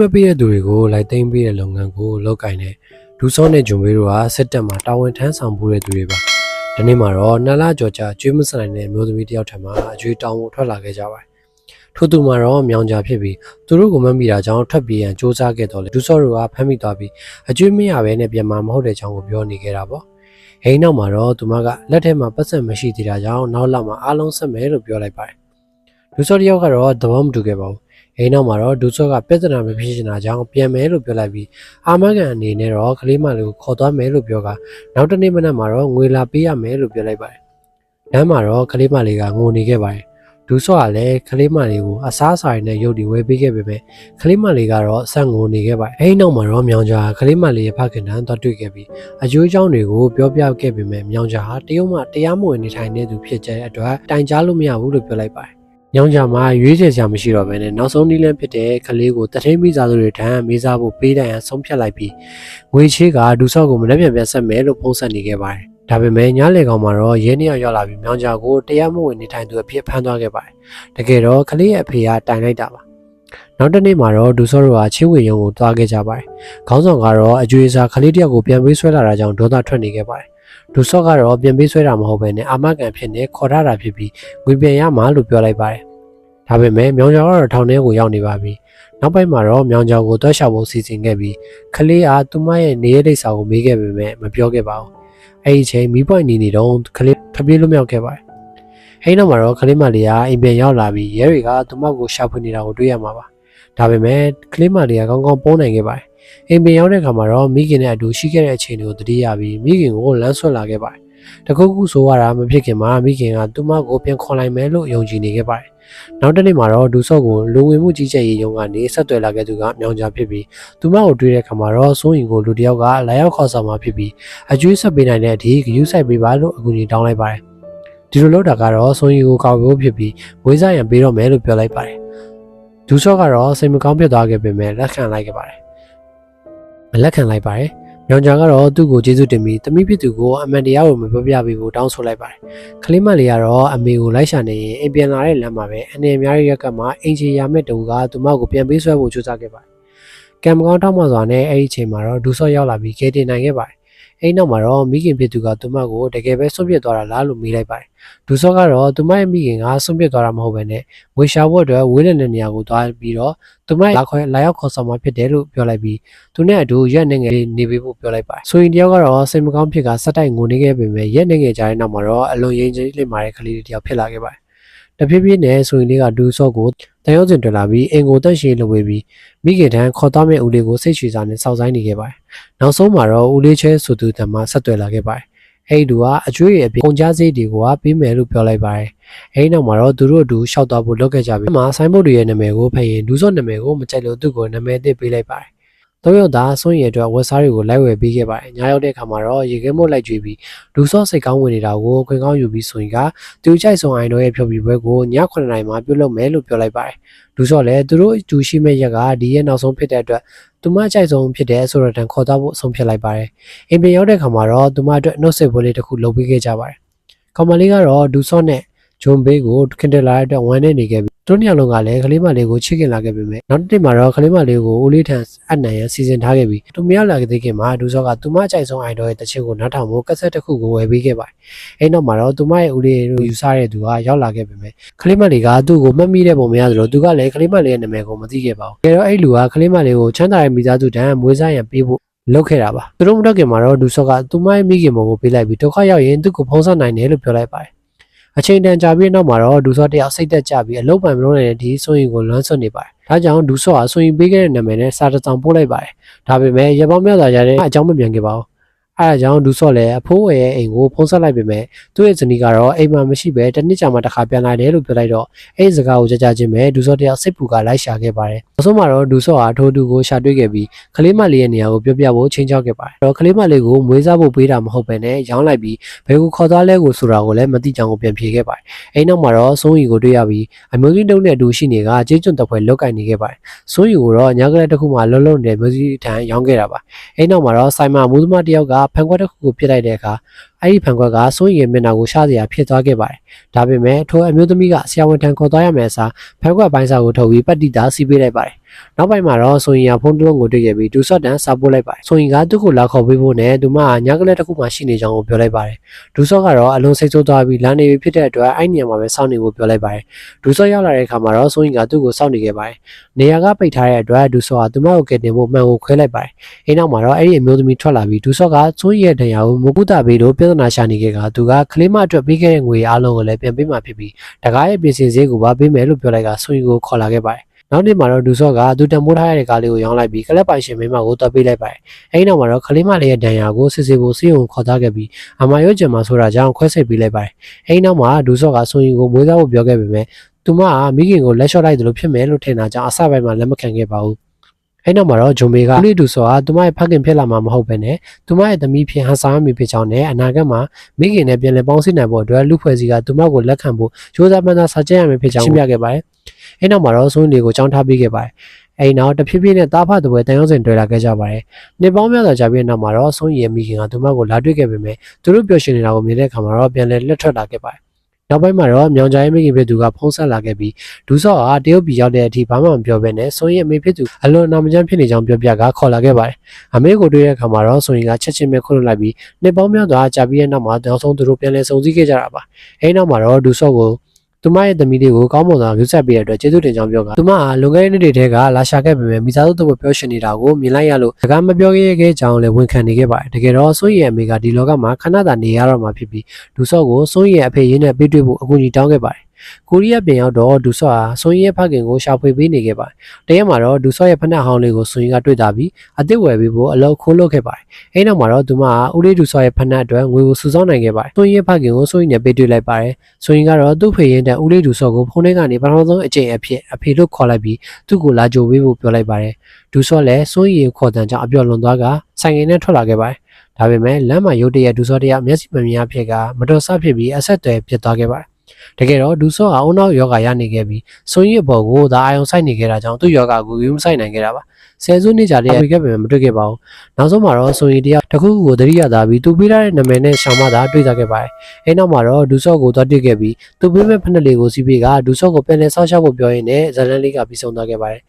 မပေးတဲ့သူတွေကိုလိုက်သိမ်းပေးတဲ့လုပ်ငန်းကိုလုပ်ကင်တဲ့ဒူဆောနဲ့ဂျွန်ဘေးတို့ကစစ်တပ်မှာတာဝန်ထမ်းဆောင်မှုတဲ့သူတွေပါဒီနေ့မှာတော့နှစ်လကျော်ကြာကျွေးမစနိုင်တဲ့မျိုးသမီးတစ်ယောက်ထံမှာအကျွေးတောင်းဖို့ထွက်လာခဲ့ကြပါတယ်ထို့သူမှာတော့မြောင်ကြဖြစ်ပြီးသူတို့ကိုမမိတာကြောင့်ထွက်ပြေးရန်စူးစမ်းခဲ့တော့လေဒူဆောတို့ကဖမ်းမိသွားပြီးအကျွေးမရဘဲနဲ့ပြန်มาမဟုတ်တဲ့ကြောင်းကိုပြောနေခဲ့တာပေါ့ဟိန်းနောက်မှာတော့သူမကလက်ထဲမှာပတ်စံမရှိသေးတာကြောင့်နောက်လောက်မှာအားလုံးဆက်မယ်လို့ပြောလိုက်ပါတယ် ဒူဆောတယောက်ကတော့သဘောမတူခဲ့ပါဘူးအိမ်နောက်မှာတော့ဒူဆော့ကပြဿနာမဖြစ်ချင်တာကြောင့်ပြန်မယ်လို့ပြောလိုက်ပြီးအာမကန်အနေနဲ့တော့ကလေးမလေးကိုခေါ်သွားမယ်လို့ပြောကနောက်တစ်နေ့မနက်မှာတော့ငွေလာပေးရမယ်လို့ပြောလိုက်ပါတယ်။လမ်းမှာတော့ကလေးမလေးကငိုနေခဲ့ပါတယ်။ဒူဆော့ကလည်းကလေးမလေးကိုအစားအစာတွေနဲ့ရုပ်တွေဝယ်ပေးခဲ့ပေမဲ့ကလေးမလေးကတော့ဆက်ငိုနေခဲ့ပါတယ်။အိမ်နောက်မှာတော့မြောင်ကြားကလေးမလေးရဲ့ဖခင်တန်းသွားတွေ့ခဲ့ပြီးအကျိုးအကြောင်းတွေကိုပြောပြခဲ့ပေမဲ့မြောင်ကြားဟာတရုတ်မှတရားမဝင်နေထိုင်နေသူဖြစ်တဲ့အတွက်တိုင်ကြားလို့မရဘူးလို့ပြောလိုက်ပါတယ်။ ညောင်ကြမှာရွေးချယ်စရာမရှိတော့ဘဲနဲ့နောက်ဆုံးနည်းလမ်းဖြစ်တဲ့ကလေးကိုတထင်းမိသားစုတွေထံမေးစားဖို့ပေးတိုင်အောင်ဆုံးဖြတ်လိုက်ပြီးငွေချေးကဒူဆော့ကိုမနှက်ပြန်ပြန်ဆက်မယ်လို့ပုံစံနေခဲ့ပါတယ်။ဒါပေမဲ့ညလေကောင်မှာတော့ရဲနှစ်ယောက်ရောက်လာပြီးမြောင်ကြကိုတရားမဝင်နေထိုင်သူအဖြစ်ဖမ်းသွားခဲ့ပါတယ်။တကယ်တော့ကလေးရဲ့အဖေကတိုင်လိုက်တာပါ။နောက်တစ်နေ့မှာတော့ဒူဆော့တို့ကချင်းဝေရုံကိုတွားခဲ့ကြပါတယ်။ခေါင်းဆောင်ကတော့အကျွေးစားကလေးတယောက်ကိုပြန်ပေးဆွဲလာတာကြောင့်ဒေါသထွက်နေခဲ့ပါတယ်။ ဒူဆော့ကတော့ပြန်ပေးဆွဲတာမဟုတ်ဘဲနဲ့အာမကန်ဖြစ်နေခေါ်ထားတာဖြစ်ပြီးငွေပြန်ရမှာလို့ပြောလိုက်ပါတယ်။ဒါပေမဲ့မြောင်ကြောင်ကတော့ထောင်ထဲကိုရောက်နေပါပြီ။နောက်ပိုင်းမှာတော့မြောင်ကြောင်ကိုတွက်လျှောက်ဖို့စီစဉ်ခဲ့ပြီးခလေးအားသူမရဲ့နေရဒိတ်စာကိုမေးခဲ့ပေမဲ့မပြောခဲ့ပါဘူး။အဲ့ဒီအချိန်မီးပွိုင်နေနေတော့ခလေးထပြေးလွတ်မြောက်ခဲ့ပါတယ်။အဲ့ဒီနောက်မှာတော့ခလေးမလေးကအိမ်ပြန်ရောက်လာပြီးရဲတွေကသူမကိုရှာဖွေနေတာကိုတွေ့ရမှာပါ။ဒါပေမဲ့ခလေးမလေးကကောင်းကောင်းပုံးနိုင်ခဲ့ပါတယ်။ အိမ်ပြန်ရောက်တဲ့အခါမှာတော့မိခင်နဲ့အတူရှိခဲ့တဲ့အချိန်တွေကိုသတိရပြီးမိခင်ကိုလမ်းဆွတ်လာခဲ့ပါတယ်။တခုခုဆိုရတာမဖြစ်ခင်မှာမိခင်ကသူမကိုပြန်ခေါ်လိုက်မယ်လို့ယုံကြည်နေခဲ့ပါတယ်။နောက်တစ်နေ့မှာတော့ဒူဆော့ကိုလူဝင်မှုကြီးကြပ်ရေးရုံးကနေဆက်သွယ်လာခဲ့သူကမြောင်ကြားဖြစ်ပြီးသူမကိုတွေ့တဲ့အခါမှာတော့စိုးရင်ကိုလူတစ်ယောက်ကလာရောက်ခေါ်ဆောင်มาဖြစ်ပြီးအကျွေးဆက်ပေးနိုင်တဲ့အထိဂရုစိုက်ပေးပါလို့အကူအညီတောင်းလိုက်ပါတယ်ဒီလိုလုပ်တာကတော့စိုးရင်ကိုကောက်ဖို့ဖြစ်ပြီးဝေးစားရန်ပေးတော့မယ်လို့ပြောလိုက်ပါတယ်ဒူဆော့ကတော့စိတ်မကောင်းဖြစ်သွားခဲ့ပေမဲ့လက်ခံလိုက်ခဲ့ပါတယ် လက်ခံလိုက်ပါတယ်မြောင်ကြားကတော့သူ့ကိုကျေးဇူးတင်ပြီးတမိဖြစ်သူကိုအမှန်တရားကိုမပြောပြပေးဖို့တောင်းဆိုလိုက်ပါတယ်ကလေးမလေးကတော့အမေကိုလိုက်ရှာနေရင်အိမ်ပြန်လာတဲ့လမ်းမှာပဲအနေအများကြီးရက်ကမှအင်ချီရမဲ့တူကသူမကိုပြန်ပေးဆွဲဖို့ကြိုးစားခဲ့ပါတယ်။ကံမကောင်းတောက်မှစွာနဲ့အဲ့ဒီအချိန်မှာတော့ဒူဆော့ရောက်လာပြီးကဲတင်နိုင်ခဲ့ပါတယ်။ အဲ့ဒီနောက်မှာတော့မိခင်ဖြစ်သူကသူမကိုတကယ်ပဲဆွန့်ပစ်သွားတာလားလို့မေးလိုက်ပါတယ်။ဒူဆော့ကတော့သူမရဲ့မိခင်ကဆွန့်ပစ်သွားတာမဟုတ်ဘဲနဲ့ငွေရှာဖို့အတွက်ဝေးလည်တဲ့နေရာကိုသွားပြီးတော့သူမလာခေါ်လာရောက်ခေါ်ဆောင်มาဖြစ်တယ်လို့ပြောလိုက်ပြီးသူနဲ့အတူရက်နေငယ်လေးနေပေးဖို့ပြောလိုက်ပါတယ်။ဆိုရင်တယောက်ကတော့စိတ်မကောင်းဖြစ်ကစက်တိုက်ငိုနေခဲ့ပေမဲ့ရက်နေငယ်ကြားတဲ့နောက်မှာတော့အလွန်ရင်ကြီးလိမ့်မာတဲ့ကလေးတစ်ယောက်ဖြစ်လာခဲ့ပါတယ်။တဖြည်းဖြည်းနဲ့ဆိုရင်လေးကဒူဆော့ကို တန်ရုံးစင်တွေ့လာပြီးအင်ကိုတက်ရှိလုပ်ဝေးပြီးမိခင်ထံခေါ်သွားမဲ့ဦးလေးကိုစိတ်ချွေစာနဲ့စောင့်ဆိုင်နေခဲ့ပါတယ်။နောက်ဆုံးမှာတော့ဦးလေးချဲဆိုသူတံမှာဆက်သွယ်လာခဲ့ပါတယ်။အဲ့ဒီသူကအကျွေးရဲ့အပြင်ကုန်ကြစိတ်တွေကိုကပေးမယ်လို့ပြောလိုက်ပါတယ်။အဲ့ဒီနောက်မှာတော့သူတို့အတူရှောက်သွားဖို့လုပ်ခဲ့ကြပြီးမှဆိုင်းဘုတ်တွေရဲ့နာမည်ကိုဖတ်ရင်ဒူဆော့နာမည်ကိုမကြိုက်လို့သူ့ကိုနာမည်အသစ်ပေးလိုက်ပါတယ်။ တော့ရောက်တာစွန့်ရည်အတွက်ဝက်စားတွေကိုလိုက်ဝယ်ပေးခဲ့ပါတယ်။ညရောက်တဲ့အခါမှာတော့ရေခဲမို့လိုက်ကြွေးပြီးဒူဆော့စိတ်ကောင်းဝင်နေတာကိုခွင်ကောင်းယူပြီးဆိုရင်ကသူကြိုက်ဆုံးအိုင်တော်ရဲ့ဖြုတ်ပြီးပွဲကိုည9နာရီမှာပြုလုပ်မယ်လို့ပြောလိုက်ပါတယ်။ဒူဆော့လည်းသူတို့အတူရှိမဲ့ရက်ကဒီရဲ့နောက်ဆုံးဖြစ်တဲ့အတွက်သူမကြိုက်ဆုံးဖြစ်တဲ့ဆိုရတန်ခေါ်သွားဖို့အဆုံးဖြတ်လိုက်ပါတယ်။အိမ်ပြန်ရောက်တဲ့အခါမှာတော့သူမအတွက်နှုတ်ဆက်ပွဲလေးတစ်ခုလုပ်ပေးခဲ့ကြပါတယ်။ကောင်မလေးကတော့ဒူဆော့နဲ့ဂျွန်ဘေးကိုခင်တယ်လာတဲ့အတွက်ဝမ်းနေနေခဲ့ပြီးသူ တို့နှစ်ယောက်လုံးကလည်းကလေးမလေးကိုချစ်ခင်လာခဲ့ပေမဲ့နောက်တစ်နေ့မှာတော့ကလေးမလေးကိုဦးလေးထံအနံ့ရန်စီစဉ်ထားခဲ့ပြီးသူမရောက်လာတဲ့ခင်မှာဒူဆော့ကသူမအကြိုက်ဆုံးအိုင်တော်ရဲ့တချစ်ကိုနားထောင်ဖို့ကက်ဆက်တစ်ခုကိုဝယ်ပေးခဲ့ပါတယ်။အဲ့နောက်မှာတော့သူမရဲ့ဦးလေးကိုယူဆတဲ့သူကရောက်လာခဲ့ပေမဲ့ကလေးမလေးကသူ့ကိုမှတ်မိတဲ့ပုံမရသလိုသူကလည်းကလေးမလေးရဲ့နာမည်ကိုမသိခဲ့ပါဘူး။ဒါတော့အဲ့လူကကလေးမလေးကိုချမ်းသာတဲ့မိသားစုတန်းမွေးစားရန်ပေးဖို့လုပ်ခဲ့တာပါသူတို့မတော့ခင်မှာတော့ဒူဆော့ကသူမရဲ့မိခင်ပုံကိုပေးလိုက်ပြီးဒုက္ခရောက်ရင်သူ့ကိုဖုံးဆက်နိုင်တယ်လို့ပြောလိုက်ပါတယ် အချိန်တန်ကြာပြီးနောက်မှာတော့ဒူဆော့တယောက်စိတ်သက်ကြပြီးအလုတ်ပံမလို့နေတဲ့ဒီဆိုရင်ကိုလွမ်းဆွနေပါတယ်ဒါကြောင့်ဒူဆော့ဟာဆိုရင်ပေးခဲ့တဲ့နာမည်နဲ့စာတစ်စောင်ပို့လိုက်ပါတယ်ဒါပေမဲ့ရပောင်းမြောက်သာကြတဲ့အကြောင်းမပြန်ခဲ့ပါဘူး အဲဒါကြောင့်ဒူဆော့လည်းအဖိုးဝယ်ရဲ့အိမ်ကိုဖုံးဆက်လိုက်ပေမဲ့သူ့ရဲ့ဇနီးကတော့အိမ်မှာမရှိပဲတစ်နှစ်ကြာမှတစ်ခါပြန်လာတယ်လို့ပြောလိုက်တော့အဲ့ဒီစကားကိုကြကြချင်းပဲဒူဆော့တယောက်စိတ်ပူကလိုက်ရှာခဲ့ပါတယ်နောက်ဆုံးမှာတော့ဒူဆော့ဟာထိုးတူကိုရှာတွေ့ခဲ့ပြီးကလေးမလေးရဲ့နေရာကိုပြောပြဖို့ချိန်ချောက်ခဲ့ပါတယ်တော့ကလေးမလေးကိုမွေးစားဖို့ပေးတာမဟုတ်ပဲနဲ့ရောင်းလိုက်ပြီးဘယ်ကိုခေါ်သွားလဲကိုဆိုတာကိုလည်းမသိကြောင်ကိုပြန်ဖြေခဲ့ပါတယ်အဲ့နောက်မှာတော့စိုးရီကိုတွေ့ရပြီးအမျိုးကြီးတုံးနဲ့အတူရှိနေကကျေးကျွန်းတပ်ဖွဲ့လောက်ကင်နေခဲ့ပါတယ်စိုးရီကိုတော့ညကလေးတစ်ခုမှလုံးလုံးနဲ့မျိုးကြီးထံရောင်းခဲ့တာပါအဲ့နောက်မှာတော့ဆိုင်မာမူသမားတယောက်ကဖန်ခွက်တစ်ခုကိုပြစ်လိုက်တဲ့အခါ အဲ့ဒီဖန်ခွက်ကစိုးရီရဲ့မျက်နှာကိုရှားစရာဖြစ်သွားခဲ့ပါတယ်ဒါပေမဲ့ထိုအမျိုးသမီးကဆရာဝန်ထံခေါ်သွားရမယ်အစားဖန်ခွက်ပိုင်းစာကိုထုတ်ပြီးပတ္တိတာစီးပေးလိုက်ပါတယ်နောက်ပိုင်းမှာတော့ဆိုရင်ကဖုန်းတစ်လုံးကိုတွေ့ခဲ့ပြီးဒူဆော့တန်စာပို့လိုက်ပါတယ်ဆိုရင်ကသူ့ကိုလာခေါ်ပေးဖို့နဲ့သူမကညကလေးတစ်ခုမှရှိနေကြောင်းကိုပြောလိုက်ပါတယ်ဒူဆော့ကတော့အလုံးစိတ်ဆိုးသွားပြီးလမ်းနေပြီဖြစ်တဲ့အတွက်အဲ့နေရာမှာပဲစောင့်နေဖို့ပြောလိုက်ပါတယ်ဒူဆော့ရောက်လာတဲ့အခါမှာတော့ဆိုရင်ကသူ့ကိုစောင့်နေခဲ့ပါတယ်နေရာကပိတ်ထားတဲ့အတွက်ဒူဆော့ကသူမကိုကယ်တင်ဖို့မှန်ကိုခွဲလိုက်ပါတယ်အိမ်နောက်မှာတော့အဲ့ဒီအမျိုးသမီးထွက်လာပြီးဒူဆော့ကဆိုရင်ရဲ့ဒဏ်ရာကိုမကုသပေးလို့ပြဿနာရှာနေခဲ့ကသူကကလေးမအတွက်ပေးခဲ့တဲ့ငွေအားလုံးကိုလည်းပြန်ပေးမှဖြစ်ပြီးတကားရဲ့ပြင်ဆင်စရိတ်ကိုပါပေးမယ်လို့ပြောလိုက်ကဆိုရင်ကိုခေါ်လာခဲ့ပါတယ်နောက်နေ့မှာတော့ဒူဆော့ကသူတံမိုးထားရတဲ့ကားလေးကိုရောင်းလိုက်ပြီးကလပ်ပိုင်ရှင်မိမကိုတော့ပေးလိုက်ပါတယ်။အဲဒီနောက်မှာတော့ကလေးမလေးရဲ့ဒဏ်ရာကိုစစ်စစ်ဖို့စီးုံခေါ်သားခဲ့ပြီးအမရောကျန်မှာဆိုတာကြောင့်ခွဲစိတ်ပေးလိုက်ပါတယ်။အဲဒီနောက်မှာဒူဆော့ကဆိုရင်ကိုမွေးစားဖို့ပြောခဲ့ပေမဲ့သူမကမိခင်ကိုလက်လျှော့လိုက်တယ်လို့ဖြစ်မယ်လို့ထင်တာကြောင့်အစပိုင်းမှာလက်မခံခဲ့ပါဘူး။ အဲဒီနောက်မှာတော့ဂျွန်မေကဦးလေးဒူဆော့ကသူမရဲ့ဖခင်ဖြစ်လာမှာမဟုတ်ဘဲနဲ့သူမရဲ့သမီးဖြစ်ဟန်ဆောင်မိဖြစ်ကြောင်းနဲ့အနာဂတ်မှာမိခင်နဲ့ပြန်လည်ပေါင်းစည်းနိုင်ဖို့အတွက်လူဖွဲ့စည်းကသူမကိုလက်ခံဖို့ကြိုးစားပန်းစားစာကျက်ရမယ်ဖြစ်ကြောင်းရှင်းပြခဲ့ပါတယ်။အဲဒီနောက်မှာတော့ဆိုရင်လေးကိုကြောင်းထားပေးခဲ့ပါတယ်။အဲဒီနောက်တဖြည်းဖြည်းနဲ့တားဖတ်တဲ့ပွဲတန်ရုံးစင်တွေ့လာခဲ့ကြပါတယ်။နှစ်ပေါင်းများစွာကြာပြီးတဲ့နောက်မှာတော့ဆိုရင်ရဲ့မိခင်ကသူမကိုလာတွေ့ခဲ့ပေမဲ့သူတို့ပျော်ရွှင်နေတာကိုမြင်တဲ့အခါမှာတော့ပြန်လည်လက်ထွက်လာခဲ့ပါတယ်။ နောက်ပိုင်းမှာတော့မြောင်ကြိုင်မိခင်ဖြစ်သူကဖုံးဆက်လာခဲ့ပြီးဒူဆော့ကတရုတ်ပြည်ရောက်တဲ့အထိဘာမှမပြောဘဲနဲ့ဆိုရင်အမေဖြစ်သူအလွန်နာမကျန်းဖြစ်နေကြောင်းပြောပြကခေါ်လာခဲ့ပါတယ်။အမေကိုတွေ့တဲ့အခါမှာတော့ဆိုရင်ကချက်ချင်းပဲခွင့်လွှတ်လိုက်ပြီးနှစ်ပေါင်းများစွာကြာပြီးတဲ့နောက်မှာနောက်ဆုံးသူတို့ပြန်လည်စုံစည်းခဲ့ကြတာပါ။အဲဒီနောက်မှာတော့ဒူဆော့ကို သူမရဲ့သမီးလေးကိုကောင်းမွန်စွာပြုဆက်ပေးတဲ့အတွက်ကျေးဇူးတင်ကြောင်းပြောကသူမကလွန်ခဲ့တဲ့နှစ်တွေထဲကလာရှာခဲ့ပေမဲ့မိသားစုတို့ပြောရှင်နေတာကိုမြင်လိုက်ရလို့စကားမပြောခဲ့ခဲ့ကြောင်းလည်းဝန်ခံနေခဲ့ပါတယ်တကယ်တော့စိုးရိမ်ရဲ့အမေကဒီလောကမှာခဏတာနေရတော့မှာဖြစ်ပြီးဒူဆော့ကိုစိုးရိမ်ရဲ့အဖေရင်းနဲ့ပေးတွေ့ဖို့အကူအညီတောင်းခဲ့ပါတယ် ကိုရီးယားပြန်ရောက်တော့ဒူဆော့ဟာဆွန်ရင်ရဲ့ဖခင်ကိုရှာဖွေပေးနေခဲ့ပါတယ်။တရက်မှာတော့ဒူဆော့ရဲ့ဖနက်ဟောင်းလေးကိုဆွန်ရင်ကတွေ့တာပြီးအစ်စ်ဝယ်ပေးဖို့အလောက်ခိုးလုပ်ခဲ့ပါတယ်။အဲဒီနောက်မှာတော့သူမကဦးလေးဒူဆော့ရဲ့ဖနက်အတွက်ငွေကိုစုဆောင်းနိုင်ခဲ့ပါတယ်။ဆွန်ရင်ရဲ့ဖခင်ကိုဆွန်ရင်နဲ့ပေးတွေ့လိုက်ပါတယ်။ဆွန်ရင်ကတော့သူ့ဖေရင်တဲ့ဦးလေးဒူဆော့ကိုဖုန်းထဲကနေပထမဆုံးအကြိမ်အဖြစ်အဖေလို့ခေါ်လိုက်ပြီးသူ့ကိုလာကြိုပေးဖို့ပြောလိုက်ပါတယ်။ဒူဆော့လည်းဆွန်ရင်ခေါ်တန်ကြောင့်အပြော့လွန်သွားကဆိုင်ငယ်နဲ့ထွက်လာခဲ့ပါတယ်။ဒါပေမဲ့လမ်းမှာရုတ်တရက်ဒူဆော့တရမျက်စိမမြင်အဖြစ်ကမတော်ဆဖြစ်ပြီးအဆက်အသွယ်ပြတ်သွားခဲ့ပါတယ် တကယ်တော့ဒူဆော့အောင်နောက်ယောဂရနေခဲ့ပြီးဆွန်ရစ်ဘော်ကိုသာအာယုံဆိုင်နေခဲ့တာကြောင့်သူ့ယောဂကိုယူမဆိုင်နိုင်ခဲ့တာပါဆယ်စုနှစ်ကြာတဲ့တွေ့ခဲ့ပေမဲ့မတွေ့ခဲ့ပါဘူးနောက်ဆုံးမှာတော့ဆွန်ရစ်တရားတစ်ခုခုကိုတတိယသားပြီးသူပေးထားတဲ့နာမည်နဲ့ရှောင်းမသာတွေ့ကြခဲ့ပါတယ်အဲနောက်မှာတော့ဒူဆော့ကိုသွားတွေ့ခဲ့ပြီးသူပေးမဲ့ဖက်နှက်လေးကိုစီးပြီးကဒူဆော့ကိုပြန်လည်ဆောက်ရှောက်ဖို့ပြောရင်းနဲ့ဇလန်လေးကပြီးဆုံးသွားခဲ့ပါတယ်